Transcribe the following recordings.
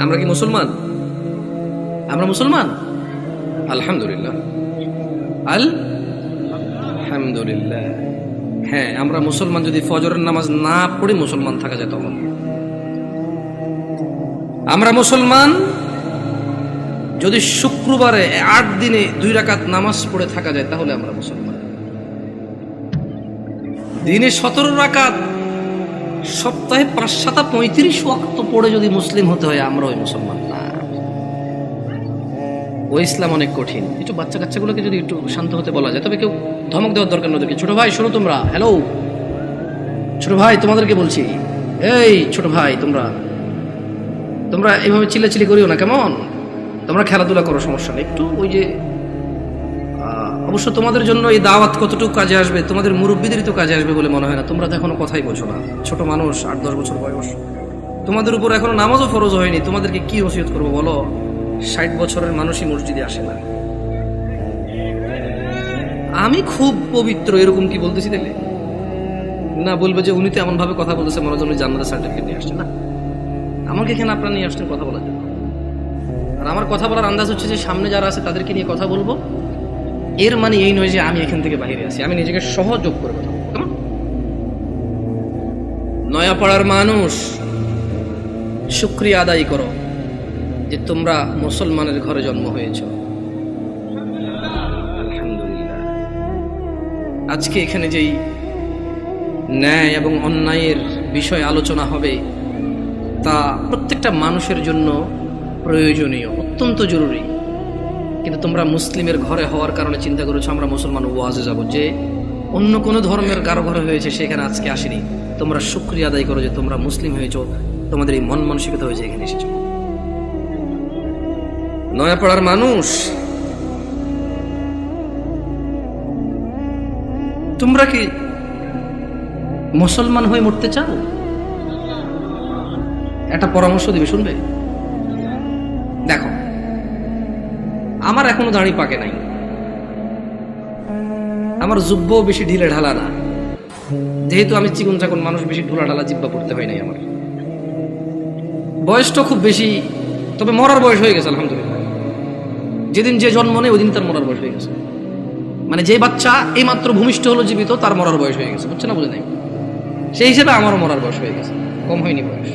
আমরা কি মুসলমান? আমরা মুসলমান? আলহামদুলিল্লাহ। আল আলহামদুলিল্লাহ। হ্যাঁ আমরা মুসলমান যদি ফজরের নামাজ না পড়ে, মুসলমান থাকা যায় তখন। আমরা মুসলমান যদি শুক্রবারে আট দিনে দুই রাকাত নামাজ পড়ে থাকা যায়, তাহলে আমরা মুসলমান। দিনে সতেরো রাকাত সপ্তাহে পাঁচ সাতা পঁয়ত্রিশ ওয়াক্ত পড়ে যদি মুসলিম হতে হয় আমরা ওই মুসলমান না। ও ইসলাম অনেক কঠিন। একটু বাচ্চা কাচ্চাগুলোকে যদি একটু শান্ত হতে বলা যায়, তবে কেউ ধমক দেওয়ার দরকার না ওদেরকে। ছোট ভাই, শোনো তোমরা। হ্যালো ছোট ভাই, তোমাদেরকে বলছি। এই ছোট ভাই, তোমরা। তোমরা এইভাবে চিল্লাচিল্লি করিও না, কেমন? তোমরা খেলাধুলা করো, সমস্যা নেই। একটু ওই যে অবশ্য তোমাদের জন্য এই দাওয়াত কতটুকু কাজে আসবে? তোমাদের মুরব্বীদেরই তো কাজে আসবে বলে মনে হয় না। তোমরা তো এখনও কথাই বলছো না। ছোট মানুষ, আট, দশ বছর বয়স। তোমাদের উপর এখনও নামাজও ফরজ হয়নি। তোমাদেরকে কি ওসিয়ত করব বলো? ষাট বছরের মানুষই মসজিদে আসে না। আমি খুব পবিত্র, এরকম কি বলতেছি তাহলে না, বলবে যে উনি তো এমন ভাবে কথা বলতেছে, মনে হয় জান্নাতের সার্টিফিকেট নিয়ে আসছে। না। আমাকে এখানে আপনারা নিয়ে আসছেন কথা বলার জন্য? আর আমার কথা বলার আন্দাজ হচ্ছে যে সামনে যারা আছে তাদেরকে নিয়ে কথা বলব। এর মানে এই নয় যে আমি এখান থেকে বাইরে আছি। আমি নিজেকে সহযোগ করে কথা বলব কেমন নয়াপাড়ার মানুষ, শুক্রিয়া আদায় করো যে তোমরা মুসলমানের ঘরে জন্ম হয়েছ। আজকে এখানে যেই ন্যায় এবং অন্যায়ের বিষয় আলোচনা হবে, তা প্রত্যেকটা মানুষের জন্য প্রয়োজনীয়, অত্যন্ত জরুরি। কিন্তু তোমরা মুসলিমের ঘরে হওয়ার কারণে চিন্তা করেছ, আমরা মুসলমান ওয়াজে যাব। যে অন্য কোনো ধর্মের কারও ঘরে হয়েছে, সেখানে আজকে আসেনি। তোমরা শুক্রিয়া আদায় করো যে তোমরা মুসলিম হয়েছো, তোমাদের এই মন মানসিকতা হয়েছে, এখানে এসেছ। নয়াপাড়ার মানুষ, তোমরা কি মুসলমান হয়ে মরতে চাও? একটা পরামর্শ দিবে, শুনবে? আমার এখনও দাঁড়ি পাকে নাই। আমার জুব্ব বেশি ঢিলে ঢালা না। যেহেতু আমি চিকন চাকন মানুষ, বেশি ঢোলা ঢালা জিব্বা পড়তে হয় নাই আমার। বয়সটা খুব বেশি, তবে মরার বয়স হয়ে গেছে, আলহামদুলিল্লাহ। যেদিন যে জন্ম নেই ওই দিন তার মরার বয়স হয়ে গেছে। মানে যে বাচ্চা এই মাত্র ভূমিষ্ঠ হলো জীবিত, তার মরার বয়স হয়ে গেছে বুঝছে না, বুঝে নাই? সেই হিসেবে আমারও মরার বয়স হয়ে গেছে, কম হয়নি বয়স।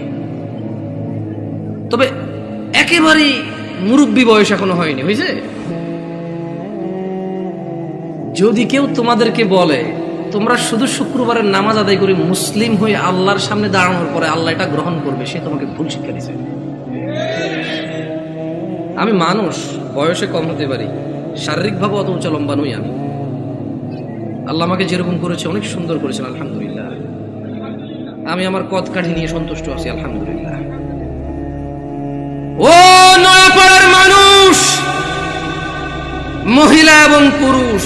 তবে একেবারেই মুরব্বী বয়স এখনও হয়নি হয়েছে যদি কেউ তোমাদেরকে বলে, তোমরা শুধু শুক্রবারের নামাজ আদায় করে, মুসলিম হয়ে আল্লাহর সামনে দাঁড়ানোর পরে আল্লাহ এটা গ্রহণ করবে, সে তোমাকে ভুল শিক্ষা দিছে। আমি মানুষ, বয়সে কম হতে পারি, শারীরিকভাবে অত উঁচা লম্বা নই আমি। আল্লাহ আমাকে যেরকম করেছে, অনেক সুন্দর করেছেন, আলহামদুলিল্লাহ। আমি আমার কদ কাঠি নিয়ে সন্তুষ্ট আছি, আলহামদুলিল্লাহ। ও মানুষ মহিলা এবং পুরুষ।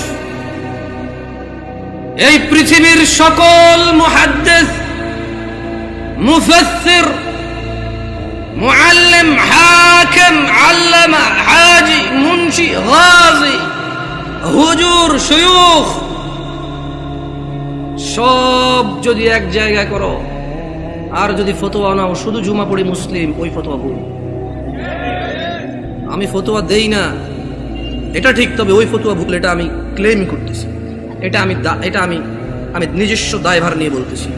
এই পৃথিবীর সকল মুহাদ্দিস, মুফাসসির, মুআল্লিম, হাকিম, আল্লামা, হাজি, মুন্সি গাজী হুজুর, শয়ুখ, সব যদি এক জায়গায় করো, আর যদি ফতোয়া নাও, শুধু জুমা পড়ি মুসলিম, ওই ফতোয়া ভুল আমি ফতোয়া দেই না। এটা ঠিক, তবে ওই ফতোয়া ভুল এটা আমি ক্লেম করতেছি। এটা আমি এটা আমি আমি নিজস্ব দায়ভার নিয়ে বলতেছি।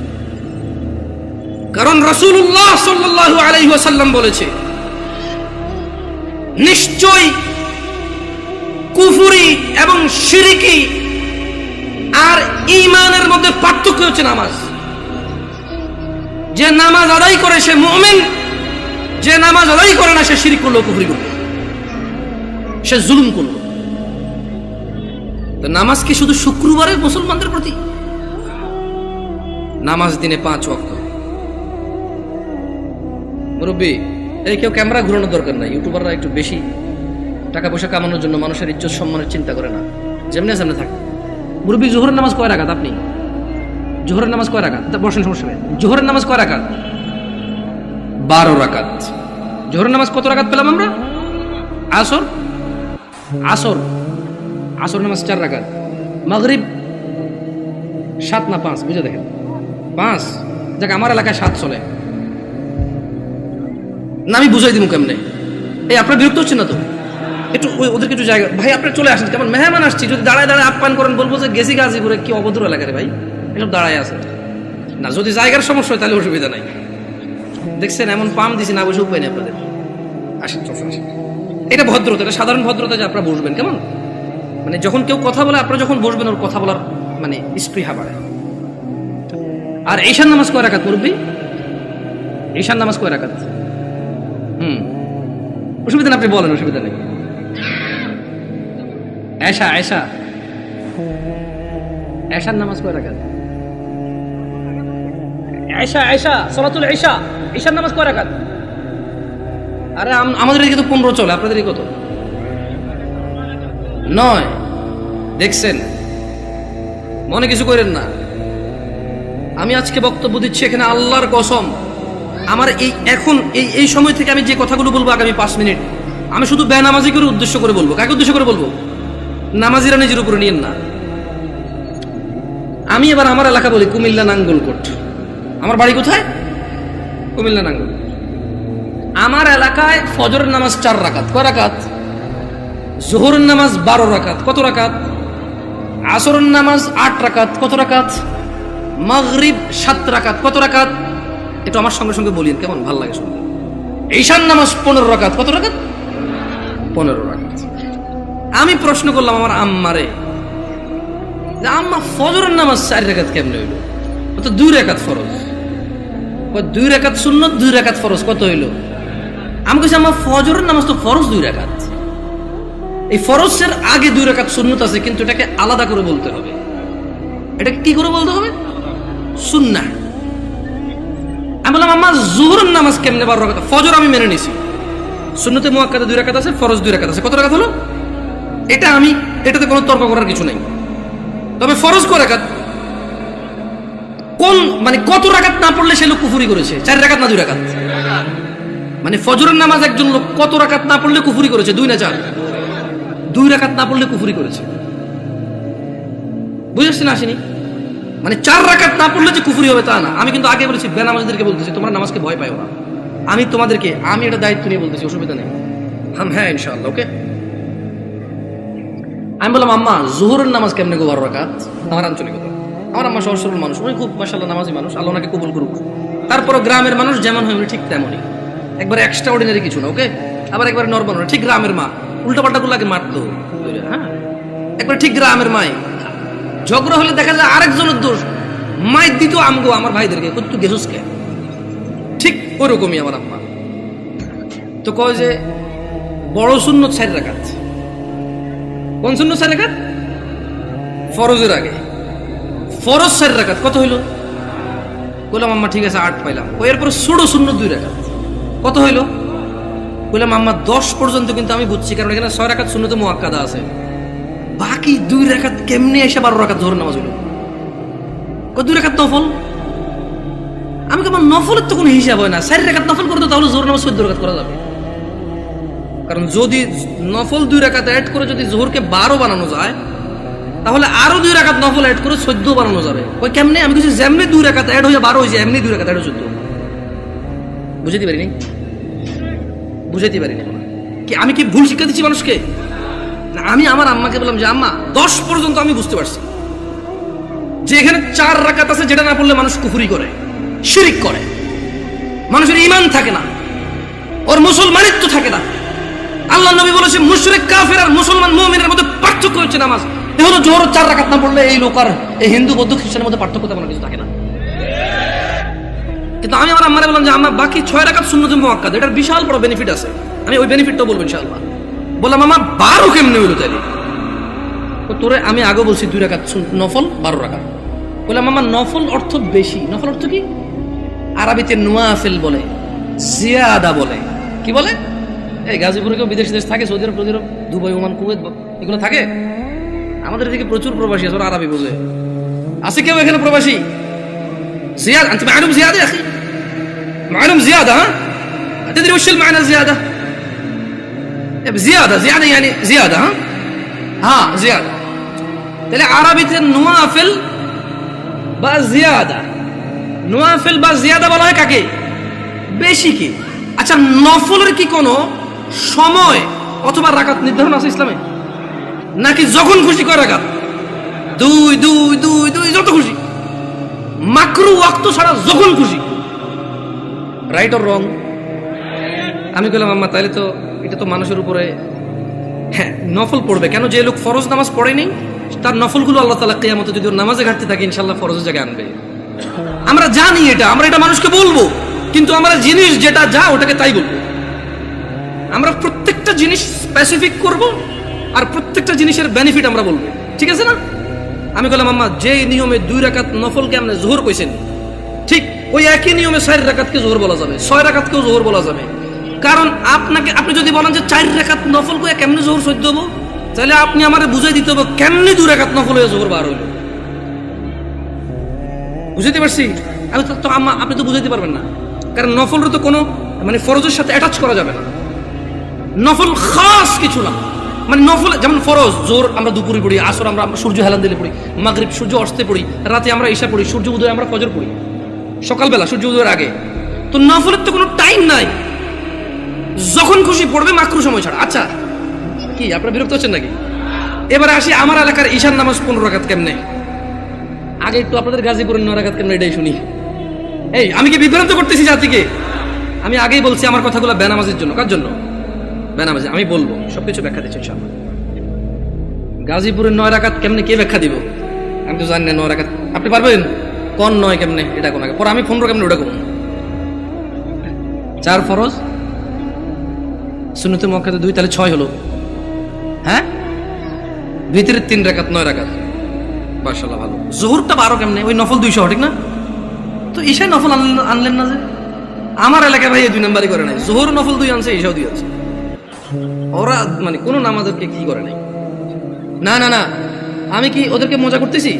কারণ রাসূলুল্লাহ সাল্লাল্লাহু আলাইহি ওয়াসাল্লাম বলেছে নিশ্চয় কুফুরি এবং শিরিকি আর ঈমানের মধ্যে পার্থক্য হচ্ছে নামাজ। যে নামাজ আদায় করে সে মুমিন, যে নামাজ আদায় করে না সে শিরিক করল, কুফরি করল। সে জুলুম করল। নামাজ কি শুধু শুক্রবারের মুসলমানদের প্রতি? নামাজ দিনে পাঁচ ওয়াক্ত। মুরব্বী, এই কেউ ক্যামেরা ঘুরানোর দরকার নাই। ইউটিউবাররা একটু বেশি টাকা পয়সা কামানোর জন্য মানুষের ইজ্জত সম্মানের চিন্তা করে না। যেমনি সামনে থাকে। মুরব্বী, জোহরের নামাজ কয় রাখাত আপনি? জোহরের নামাজ কয় রাখাত বসেন, সমস্যা নেই। জোহরের নামাজ কয় রাখাত বারো রাকাত। জোহরের নামাজ কত রাকাত পেলাম আমরা? আসর? আসর। আসর নামাজ চার রাকাত। মাগরিব সাত না পাঁচ, বুঝে দেখেন। পাঁচ। দেখ আমার এলাকায় সাত চলে। না, আমি বুঝাই দিব কেমনে? এই, আপনার বিরক্ত হচ্ছেন না তো? একটু ওদেরকে একটু জায়গা ভাই, আপনি চলে আসেন। কেমন? মেহমান আসছি। যদি দাঁড়ায় দাঁড়ায় আপ্যায়ন করেন, বলব যে গেছি গাজীপুরে। কি অভদ্র এলাকা রে ভাই। এসব দাঁড়ায় আছে। না, যদি জায়গার সমস্যা হয়, তাহলে অসুবিধা নাই। দেখছেন, এমন পাম দিছি, না বসে উপায় নেই আপনাদের। আসেন এটা ভদ্রতা, এটা সাধারণ ভদ্রতা যে আপনারা বসবেন কেমন? মানে যখন কেউ কথা বলে, আপনারা যখন বসবেন, ওর কথা বলার মানে স্পৃহা বাড়ে আর ঈশান নামাজ কয় রাখাত মুরব্বী? ঈশান নামাজ কয় রাখাত হুম। অসুবিধা আপনি বলেন, অসুবিধা নেই। এশা এশা এশার নামাজ কয় রাখাত এশা এশা সলাতুল এশা ঈশার নামাজ কয় রাখাত আরে আমাদের এদিকে তো পনেরো চলে, আপনাদের কত? নয়। দেখছেন? মনে কিছু করেন না। আমি আজকে বক্তব্য দিচ্ছি এখানে আল্লাহর কসম। আমার এই এখন, এই এই সময় থেকে আমি যে কথাগুলো বলব আগামী পাঁচ মিনিট, আমি শুধু বেনামাজি করে উদ্দেশ্য করে বলব। কাকে উদ্দেশ্য করে বলব? নামাজিরা নিজের উপরে নিয়েন না। আমি এবার আমার এলাকা বলি কুমিল্লা নাঙ্গলকোট। আমার বাড়ি কোথায়? কুমিল্লা নাঙ্গল আমার এলাকায় ফজরের নামাজ চার রাকাত। কয় রাকাত? জোহরের নামাজ বারো রাকাত, কত রাকাত? আসরের নামাজ আট রাকাত, কত রাকাত? মাগরিব সাত রাকাত, কত রাকাত? একটু আমার সঙ্গে সঙ্গে বলিন কেমন? ভালো লাগে শুনতে। ঈশান নামাজ পনেরো রাকাত, কত রাকাত? পনেরো রাকাত। আমি প্রশ্ন করলাম আমার আম্মারে আম্মা ফজরের নামাজ চার রেখাত কেমনে হইল? তো দুই রেখাত ফরজ? দুই রেখাত শূন্য দুই রেখাত ফরজ, কত হইল? আমি কইছি আমার ফজরের নামাজ তো ফরজ দুই রেখাত এই ফরজের আগে দুই রেখাত শূন্যত আছে, কিন্তু এটাকে আলাদা করে বলতে হবে। এটাকে কি করে বলতে হবে? সুন্না আমি বললাম আমার জোহরের নামাজ কেমনে বারো রাখাত ফজর আমি মেনে নিছি। শূন্যতে মুয়াক্কাদে দুই রাখাত আছে, ফরজ দুই রাখাত আছে। কত রাখাত হলো? এটা আমি, এটাতে কোনো তর্ক করার কিছু নেই। তবে ফরজ কয় রাকাত? কোন মানে কত রাকাত না পড়লে সে লোক কুফুরি করেছে? চার রাকাত না দুই রাকাত? মানে ফজরের নামাজ একজন লোক কত রাকাত না পড়লে কুফুরি করেছে? দুই না চার? দুই রাকাত না পড়লে কুফুরি করেছে। বুঝেছেন আসেনি? মানে চার রাকাত না পড়লে যে কুফুরি হবে তা না। আমি কিন্তু আগে বলেছি, বেনামাজদেরকে বলতেছি, তোমরা নামাজকে ভয় পাও না। আমি তোমাদেরকে, আমি এটা দায়িত্ব নিয়ে বলতেছি, অসুবিধা নেই। হাম হ্যাঁ ইনশাআল্লাহ, ওকে? আমি বললাম, আম্মা, জোহরের নামাজ কেমনে গো বারো রাকাত? আমার আঞ্চলিকতা আমার আম্মা সহজ সরল মানুষ, উনি খুব মাসাল্লাহ নামাজি মানুষ, আল্লাহ ওনাকে কবুল করুক। তারপরও গ্রামের মানুষ যেমন হয়, উনি ঠিক তেমনই। একবার এক্সট্রা অর্ডিনারি কিছু না, ওকে? আবার একবার নর্মাল ঠিক গ্রামের মা। উল্টা পাল্টা গুলাকে মারতো। হ্যাঁ? একবার ঠিক গ্রামের মাই। ঝগড়া হলে দেখা যায় আরেকজনের দোষ। মায়ের দিত আমগো, আমার ভাইদেরকে, কত গেছুস কে ঠিক ওরকমই আমার আম্মা। তো কয় যে, বড় শূন্য ছাড় রাখাত কোন শূন্য চার রাখাত ফরজের আগে। ফরজ চার রাখাত কত হইল? বললাম আম্মা ঠিক আছে, আট পাইলাম। ও এরপর ষোলো শূন্য দুই রাখাত কত হইল? বললাম, আম্মা, দশ পর্যন্ত কিন্তু আমি বুঝছি, কারণ এখানে ছয় রাখাত শূন্যতে মোয়াক্কাদা আছে। বাকি দুই রাখাত কেমনে এসে বারো রাখাত ধরে নামাজ কত দুই রাখাত নফল? আমি কেমন নফলের তো কোনো হিসাব হয় না। চার রাখাত নফল করতে তাহলে জোর নামাজ চোদ্দ রাখাত করা যাবে। কারণ যদি নফল দুই রাকাত অ্যাড করে যদি জোহরকে বারো বানানো যায়, তাহলে আরও দুই রাকাত নফল অ্যাড করে চোদ্দ বানানো যাবে। ওই কেমনে? আমি কিছু যেমনি দুই রাকাত অ্যাড হয়ে বারো হয়েছে এমনি দুই রাকাত অ্যাড চোদ্দ। বুঝাইতে পারিনি? বুঝাইতে পারিনি। কি, আমি কি ভুল শিক্ষা দিচ্ছি মানুষকে? না, আমি আমার আম্মাকে বললাম যে, আম্মা, দশ পর্যন্ত আমি বুঝতে পারছি। যে এখানে চার রাকাত আছে যেটা না পড়লে মানুষ কুফুরি করে, শিরিক করে। মানুষের ইমান থাকে না। ওর মুসলমানিত্ব থাকে না। আল্লাহ নবী বলেছে, মুশরিক, কাফের আর মুসলমান মুমিনের মধ্যে পার্থক্য হচ্ছে নামাজ। এ হলো জোহর চার রাকাত না পড়লে এই লোক আর এই হিন্দু, বৌদ্ধ, খ্রিস্টানের মধ্যে পার্থক্য তেমন কিছু থাকে না। কিন্তু আমি আমার আম্মারে বললাম যে আমার বাকি ছয় রাখাত শূন্য মোয়াক্কাদ, এটার বিশাল বড় বেনিফিট আছে। আমি ওই বেনিফিটটা বলব ইনশাআল্লাহ। বললাম আমার বারো কেমনি হইল তাই তোরে আমি আগে বলছি দুই রাখাত নফল, বারো রাখাত বললাম আমার নফল অর্থ বেশি। নফল অর্থ কি? আরবিতে নোয়াফেল বলে, জিয়াদা বলে। কি বলে? এই গাজীপুরে কেউ বিদেশি দেশ থাকে, Saudi Arab Saudi Arab, Dubai, Oman, Kuwait এগুলো থাকে? আমাদের এদিকে প্রচুর প্রবাসী আছে আরবি বোঝে আছে কেউ এখানে প্রবাসী? জিয়াদ আনতে আরব জিয়াদে আছে معلوم زيادة ها تدري وش المعنى الزيادة زيادة زيادة يعني زيادة ها ها زيادة তাহলে আরবিতে নোয়াফিল বা জিয়াদা নোয়াফিল বা জিয়াদা বলা হয় কাকে বেশি কি আচ্ছা নফলের কি কোনো সময় অথবা রাকাত নির্ধারণ আছে ইসলামে নাকি যখন খুশি করে রাকাত দুই দুই দুই দুই যত খুশি মাকরু ওয়াক্ত ছাড়া যখন খুশি রাইট অর রং আমি বললাম আম্মা তাহলে তো এটা তো মানুষের উপরে হ্যাঁ নফল পড়বে। কেন যে লোক ফরজ নামাজ পড়েনি, তার নফলগুলো আল্লাহ তালা কেয়ামতে যদি ওর নামাজে ঘাটতে থাকে ইনশাল্লাহ ফরজের জায়গায় আনবে। আমরা জানি এটা, আমরা এটা মানুষকে বলব, কিন্তু আমরা জিনিস যেটা যা, ওটাকে তাই বলব। আমরা প্রত্যেকটা জিনিস স্পেসিফিক করব, আর প্রত্যেকটা জিনিসের বেনিফিট আমরা বলব। ঠিক আছে না? আমি বললাম আম্মা যে নিয়মে দুই রাকাত নফলকে আপনি জোহর কইছেন ওই একই নিয়মে চার রাকাতকে জোহর বলা যাবে। ছয় রাকাতকেও জোহর বলা যাবে। কারণ আপনাকে, আপনি যদি বলেন যে চার রেখাত নফল করে কেমনে জোহর সহ্য হব? তাহলে আপনি আমারে বুঝাই দিতে হবে, কেমনি দু রাকাত নফল হয়ে জোহর বার হইল। বুঝাইতে পারছি? আমি তো- আপনি তো বুঝাইতে পারবেন না। কারণ নফলের তো কোনো মানে ফরজের সাথে অ্যাটাচ করা যাবে না। নফল খাস কিছু না। মানে নফল, যেমন ফরজ জোর আমরা দুপুরে পড়ি, আসর আমরা সূর্য হেলান দিলে পড়ি, মাগরিব সূর্য অস্তে পড়ি, রাতে আমরা ঈশা পড়ি, সূর্য উদয় আমরা ফজর পড়ি। সকালবেলা সূর্য উদয়ের আগে। তো নফলের তো কোনো টাইম নাই। যখন খুশি পড়বে মাকরু সময় ছাড়া। আচ্ছা কি, আপনারা বিরক্ত হচ্ছেন নাকি? এবারে আসি আমার এলাকার ঈশান নামাজ পনেরো রাখাত কেমনে? আগে একটু আপনাদের গাজীপুরের নরাঘাত কেমনে এটাই শুনি। এই, আমি কি বিভ্রান্ত করতেছি জাতিকে? আমি আগেই বলছি আমার কথাগুলো বেনামাজের জন্য। কার জন্য? বেনামাজি, আমি বলব। সবকিছু ব্যাখ্যা দিচ্ছি ইনশাআল্লাহ। গাজীপুরের নয় রাকাত কেমনে কে ব্যাখ্যা দিব? আমি তো জানি না নয় রাকাত। আপনি পারবেন? কোন নয় কেমনে? এটা কোন পরে আমি পনেরো কেমনে ওটা কোন চার ফরজ? সুন্নতে মক্কাতে দুই, তাহলে ছয় হলো। হ্যাঁ? ভিতরে তিন রাকাত, নয় রাকাত। মাশাআল্লাহ, ভালো। জোহরটা বারো কেমনে? ওই নফল দুইশো, ঠিক না? তো ঈশায় নফল আনলেন না যে? আমার এলাকায় ভাই দুই নাম্বারই করে নাই। জোহর নফল দুই আনছে, ঈশাও দুই আনছে। ওরা মানে কোনো নামাজকে কি করে নাই? না না না। আমি কি ওদেরকে মজা করতেছি?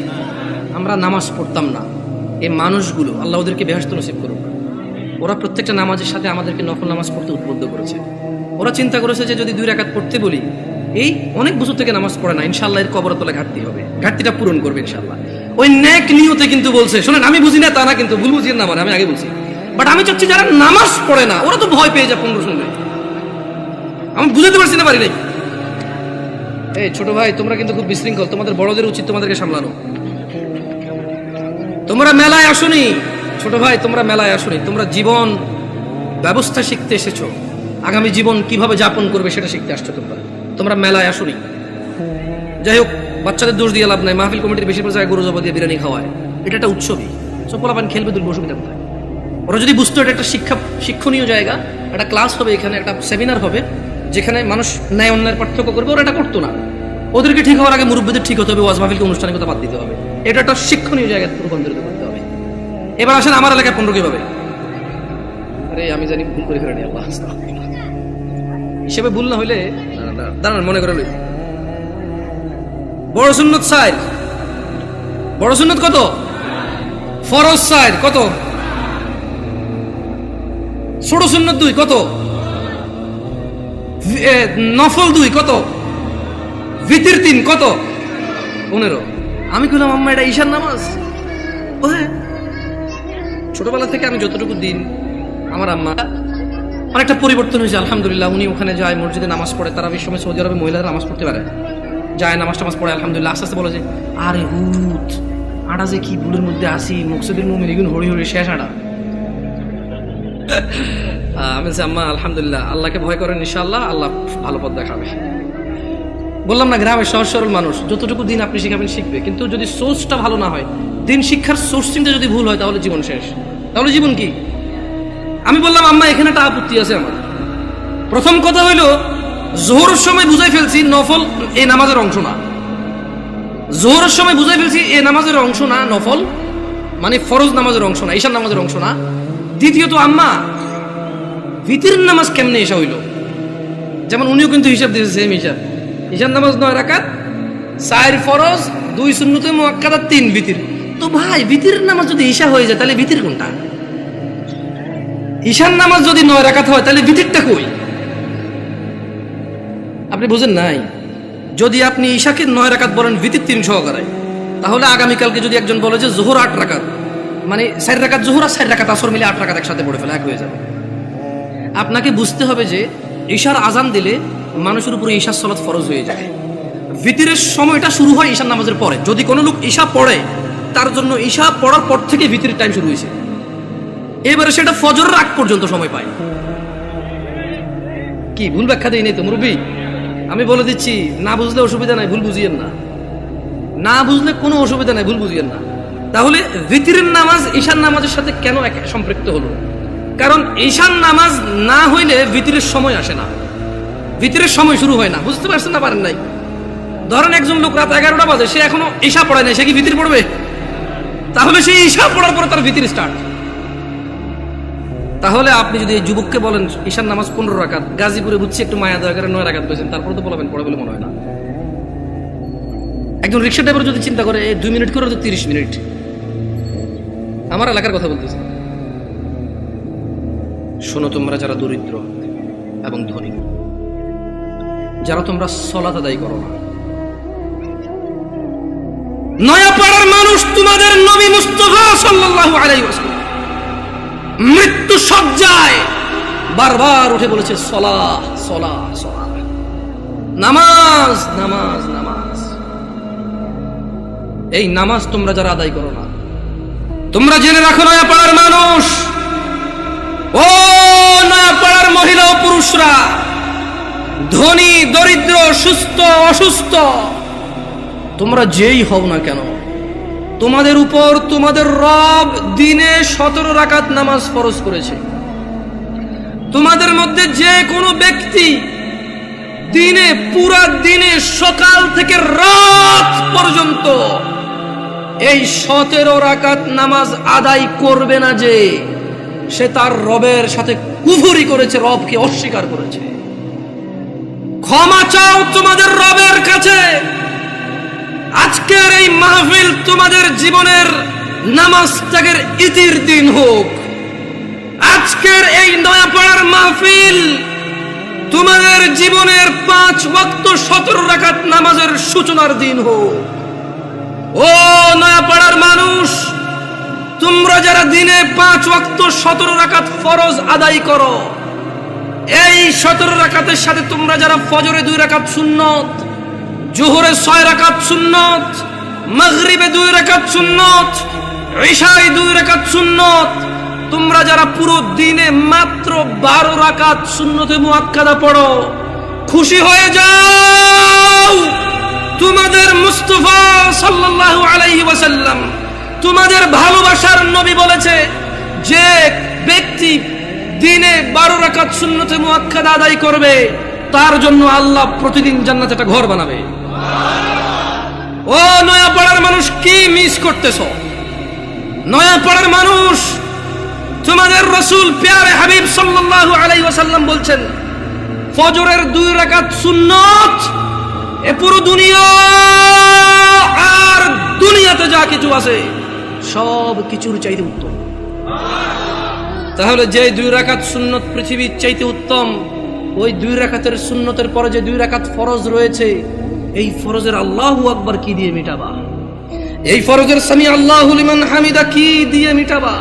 আমরা নামাজ পড়তাম না। এই মানুষগুলো আল্লাহ ওদেরকে বেহস্ত নসিব করুক। ওরা প্রত্যেকটা নামাজের সাথে আমাদেরকে নফল নামাজ পড়তে উদ্বুদ্ধ করেছে। ওরা চিন্তা করেছে যে যদি দুই রাকাত পড়তে বলি, এই অনেক বছর থেকে নামাজ পড়ে না ইনশাল্লাহ এর কবর তোলা ঘাটতি হবে। ঘাটতিটা পূরণ করবে ইনশাল্লাহ ওই ন্যাক নিয়তে কিন্তু বলছে, শোনেন, আমি বুঝি না, তা না, কিন্তু ভুল বুঝিয়ে না আমার আমি আগে বলছি। বাট আমি চাচ্ছি যারা নামাজ পড়ে না, ওরা তো ভয় পেয়ে যায় পনেরো শুনলে আমি বুঝাতে পারছি না পারি নাই। এই ছোট ভাই, তোমরা কিন্তু খুব বিশৃঙ্খল, তোমাদের বড়দের উচিত তোমাদেরকে সামলানো। তোমরা মেলায় আসনি? ছোট ভাই, তোমরা মেলায় আসনি। তোমরা জীবন ব্যবস্থা শিখতে এসেছ। আগামী জীবন কীভাবে যাপন করবে সেটা শিখতে আসছো তোমরা? তোমরা মেলায় আসনি। যাই হোক, বাচ্চাদের দোষ দিয়ে লাভ নাই। মাহফিল কমিটির বেশিরভাগ জায়গায় গরু জবা দিয়ে বিরিয়ানি খাওয়ায়। এটা একটা উৎসবই। সব খেলবে দুর্গ অসুবিধা কোথায়? ওরা যদি বুঝতো এটা একটা শিক্ষা, শিক্ষণীয় জায়গা, একটা ক্লাস হবে এখানে, একটা সেমিনার হবে, যেখানে মানুষ ন্যায় অন্যায়ের পার্থক্য করবে, ওরা এটা করতো না। ওদেরকে ঠিক হওয়ার আগে মুরব্বীদের ঠিক হতে হবে ওয়াজ মাহফিলকে অনুষ্ঠানের কথা বাদ দিতে হবে। এটা একটা শিক্ষণীয় জায়গায় রূপান্তরিত করতে হবে। এবার আসেন আমার এলাকায় পনেরো কীভাবে? আরে আমি জানি ভুল করে ফেলেনি আল্লাহ হিসেবে ভুল না হইলে দাঁড়ান, মনে করে বড় সুন্নত সাইড বড় সুন্নত কত? ফরজ সাইড কত? ছোট সুন্নত দুই কত? নফল দুই কত? ভিতির তিন, কত? পনেরো। আমি কইলাম, আম্মা, এটা ঈশান নামাজ? হ্যাঁ। ছোটবেলা থেকে আমি যতটুকু দিন আমার আম্মা অনেকটা পরিবর্তন হয়েছে, আলহামদুলিল্লাহ, উনি ওখানে যায়, মসজিদে নামাজ পড়ে, তারা সময় সৌদি আরবে মহিলারা নামাজ পড়তে পারে। যায়, নামাজ টামাজ পড়ে, আলহামদুলিল্লাহ, আস্তে আস্তে বলে যে, আরে হুত আটা যে কি ভুলের মধ্যে আসি, মুকসুদের মুমিন, এগুন হরি হরি শেষ আটা আমি আম্মা, আলহামদুলিল্লাহ, আল্লাহকে ভয় করেন ইনশাআল্লাহ, আল্লাহ ভালো পথ দেখাবে। বললাম না, গ্রামের সহজ সরল মানুষ, যতটুকু দিন আপনি শিখাবেন শিখবে। কিন্তু যদি সোর্সটা ভালো না হয়, দিন শিক্ষার সোর্সিংটা যদি ভুল হয়, তাহলে জীবন শেষ। তাহলে জীবন কি? আমি বললাম, আম্মা, এখানে একটা আপত্তি আছে আমার। প্রথম কথা হইল, জোহরের সময় বুঝাই ফেলছি নফল এই নামাজের অংশ না। জোহরের সময় বুঝাই ফেলছি এই নামাজের অংশ না, নফল মানে ফরজ নামাজের অংশ না ঈশান নামাজের অংশ না। দ্বিতীয়ত, আম্মা ভিতির নামাজ কেমনে এসা হইল? যেমন উনিও কিন্তু হিসাব দিয়েছে সেম হিসাব। ঈশান নামাজ নয় রাকাত, চার ফরজ, দুই শূন্যতে মোয়াক্কাদা, তিন ভিতির। তো ভাই, ভিতির নামাজ যদি ঈশা হয়ে যায়, তাহলে ভিতির কোনটা? ঈশান নামাজ যদি নয় রাকাত হয়, তাহলে ভিতিরটা কই? আপনি বুঝেন নাই? যদি আপনি ঈশাকে নয় রাকাত বলেন, ভিতির তিন সহকারে, তাহলে আগামীকালকে যদি একজন বলে যে জোহর আট রাকাত মানে চার রাকাত জোহর আর চার রাকাত আসর মিলে আট রাকাত একসাথে পড়ে ফেলে, এক হয়ে যাবে। আপনাকে বুঝতে হবে যে ঈশার আজান দিলে মানুষের উপরে ঈশার সলাৎ ফরজ হয়ে যায়। ভিতরের সময়টা শুরু হয় ঈশার নামাজের পরে। যদি কোনো লোক ঈশা পড়ে, তার জন্য ঈশা পড়ার পর থেকে ভিতরের টাইম শুরু হয়েছে। এবারে সেটা ফজরের আগ পর্যন্ত সময় পায়। কি, ভুল ব্যাখ্যা দিই নেই তো, মুরব্বী? আমি বলে দিচ্ছি, না বুঝলে অসুবিধা নাই, ভুল বুঝিয়েন না। না বুঝলে কোনো অসুবিধা নাই, ভুল বুঝিয়েন না। তাহলে ভিতরের নামাজ ঈশান নামাজের সাথে কেন এক সম্পৃক্ত হলো? কারণ ঈশান নামাজ না হইলে ভিতরের সময় আসে না। ভিতরের সময় শুরু হয় না, বুঝতে পারছেন না পারেন নাই? ধরেন একজন লোক রাত এগারোটা বাজে, সে এখনও ঈশা পড়ায় নাই, সে কি ভিতরে পড়বে? তাহলে সেই ঈশা পড়ার পরে তার ভিতরে স্টার্ট তাহলে আপনি যদি এই যুবককে বলেন ঈশান নামাজ পনেরো রাকাত, গাজীপুরে বুঝছি একটু মায়া দয়া করে নয় রাকাত পেয়েছেন, তারপরে তো বলবেন পড়ে বলে মনে হয় না। একজন রিক্সা ড্রাইভার যদি চিন্তা করে, এই দুই মিনিট করে তো তিরিশ মিনিট। আমার এলাকার কথা বলতেছি। শোনো তোমরা যারা দরিদ্র এবং ধনী যারা তোমরা সলাত আদায় করো না। নয়াপাড়ার মানুষ তোমাদের নবী মুস্তফা সাল্লাল্লাহু আলাইহি ওয়াসাল্লাম মৃত্যু সজ্জায় বারবার উঠে বলেছে সলা সলা সলা নামাজ নামাজ নামাজ। এই নামাজ তোমরা যারা আদায় করো না, তোমরা জেনে রাখো নয়াপাড়ার মানুষ। ও নয়াপাড়ার মহিলা ও পুরুষরা ধনী, দরিদ্র, সুস্থ, অসুস্থ। তোমরা যেই হও না কেন, তোমাদের উপর তোমাদের রব দিনে সতেরো রাকাত নামাজ ফরজ করেছে। তোমাদের মধ্যে যে কোনো ব্যক্তি দিনে, পুরা দিনে, সকাল থেকে রাত পর্যন্ত এই সতেরো রাকাত নামাজ আদায় করবে না যে, সে তার রবের সাথে কুফুরি করেছে, রবকে অস্বীকার করেছে। ক্ষমা চাও তোমাদের রবের কাছে। আজকের এই মাহফিল তোমাদের জীবনের নামাজ ত্যাগের ইতির দিন হোক। আজকের এই নয়াপাড়ার মাহফিল তোমাদের জীবনের পাঁচ বক্ত সতেরো রাকাত নামাজের সূচনার দিন হোক। ও নয়াপাড়ার মানুষ, তোমরা যারা দিনে পাঁচ ওয়াক্ত সতেরো রাকাত ফরজ আদায় করো এই সতেরো রাকাতের সাথে তোমরা যারা ফজরে দুই রাকাত সুন্নত, জোহরে ছয় রাকাত সুন্নত, মাগরিবে দুই রাকাত সুন্নত, ঈশায় দুই রাকাত সুন্নত, তোমরা যারা পুরো দিনে মাত্র বারো রাকাত সুন্নতে মুআক্কাদা পড়ো, খুশি হয়ে যাও। তোমাদের মুস্তফা সাল্লাল্লাহু আলাইহি ওয়াসাল্লাম, তোমাদের ভালোবাসার নবী বলেছে, যে ব্যক্তি দিনে বারো রাকাত সুন্নতে মুআক্কাদা আদায় করবে, তার জন্য আল্লাহ প্রতিদিন জান্নাতে একটা ঘর বানাবে। ও নয়া নয়াপাড়ার মানুষ, কি মিস করতেছ? নয়াপাড়ার মানুষ, তোমাদের রসুল প্যারে হাবিব সাল্লাল্লাহু আলাইহি ওয়াসাল্লাম বলছেন, ফজরের দুই রাকাত সুন্নত, এ পুরো দুনিয়া আর দুনিয়াতে যা কিছু আছে, সব কিছুর চাইতে উত্তম। তাহলে যে দুই রাকাত সুন্নত পৃথিবীর চাইতে উত্তম, ওই দুই রাকাতের সুন্নতের পরে যে দুই রাকাত ফরজ রয়েছে, এই ফরজের আল্লাহু আকবার কি দিয়ে মিটাবা? এই ফরজের সামি আল্লাহ হামিদা কি দিয়ে মিটাবা?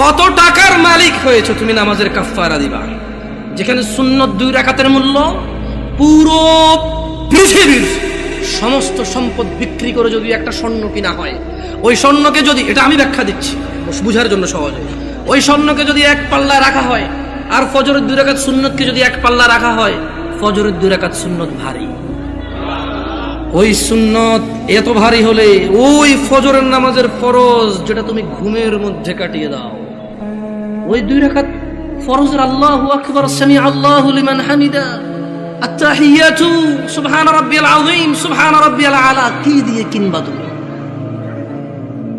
কত টাকার মালিক হয়েছে তুমি নামাজের কাফারা দিবা? যেখানে সুন্নত দুই রাকাতের মূল্য, পুরো পৃথিবীর সমস্ত সম্পদ বিক্রি করে যদি একটা স্বর্ণ কিনা হয়, ওই স্বর্ণকে যদি, এটা আমি ব্যাখ্যা দিচ্ছি বুঝার জন্য সহজে ওই স্বর্ণকে যদি এক পাল্লায় রাখা হয়, আর ফজরের দুই রাকাত সুন্নতকে যদি এক পাল্লা রাখা হয় ফজরের দুই রাকাত সুন্নত ভারী। ওই সুন্নত এত ভারী হলে ওই ফজরের নামাজের ফরজ যেটা তুমি ঘুমের মধ্যে কাটিয়ে দাও। ওই দুই রাকাত ফরজের আল্লাহু আকবার সামি আল্লাহু লিমান হামিদা। আত্তাহিয়াতু, সুবহান রাব্বিয়াল আযীম, সুবহান রাব্বিয়াল আলা, কি দিয়ে কিনবা তুমি?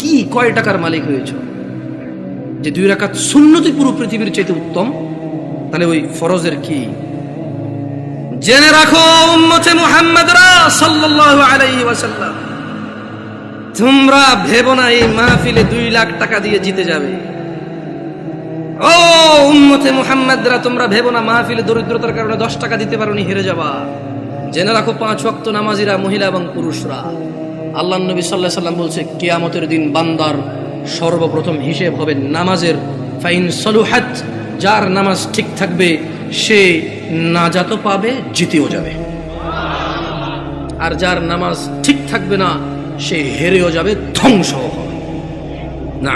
কি কয় টাকার মালিক হয়েছো? যে দুই রাকাত সুন্নতি পুরো পৃথিবীর চাইতে উত্তম, তাহলে ওই ফরজের কি? জেনে রাখো, উম্মতে সাল্লাল্লাহু আলাইহি ওয়াসাল্লাম, তোমরা ভেবো না এই মাহফিলে দুই লাখ টাকা দিয়ে জিতে যাবে। ও উম্মতে মুহাম্মদরা, তোমরা ভেবো না মাহফিলে দরিদ্রতার কারণে দশ টাকা দিতে পারোনি, হেরে যাবা। জেনে রাখো, পাঁচ ওয়াক্ত নামাজিরা মহিলা এবং পুরুষরা। আল্লাহ নবী সাল্লাহ সাল্লাম বলছে, কিয়ামতের দিন বান্দার সর্বপ্রথম হিসেব হবে নামাজের। ফাইন সলুহাত, যার নামাজ ঠিক থাকবে, সে নাজাতও পাবে, জিতেও যাবে। আর যার নামাজ ঠিক থাকবে না, সে হেরেও যাবে ধ্বংস হবে। না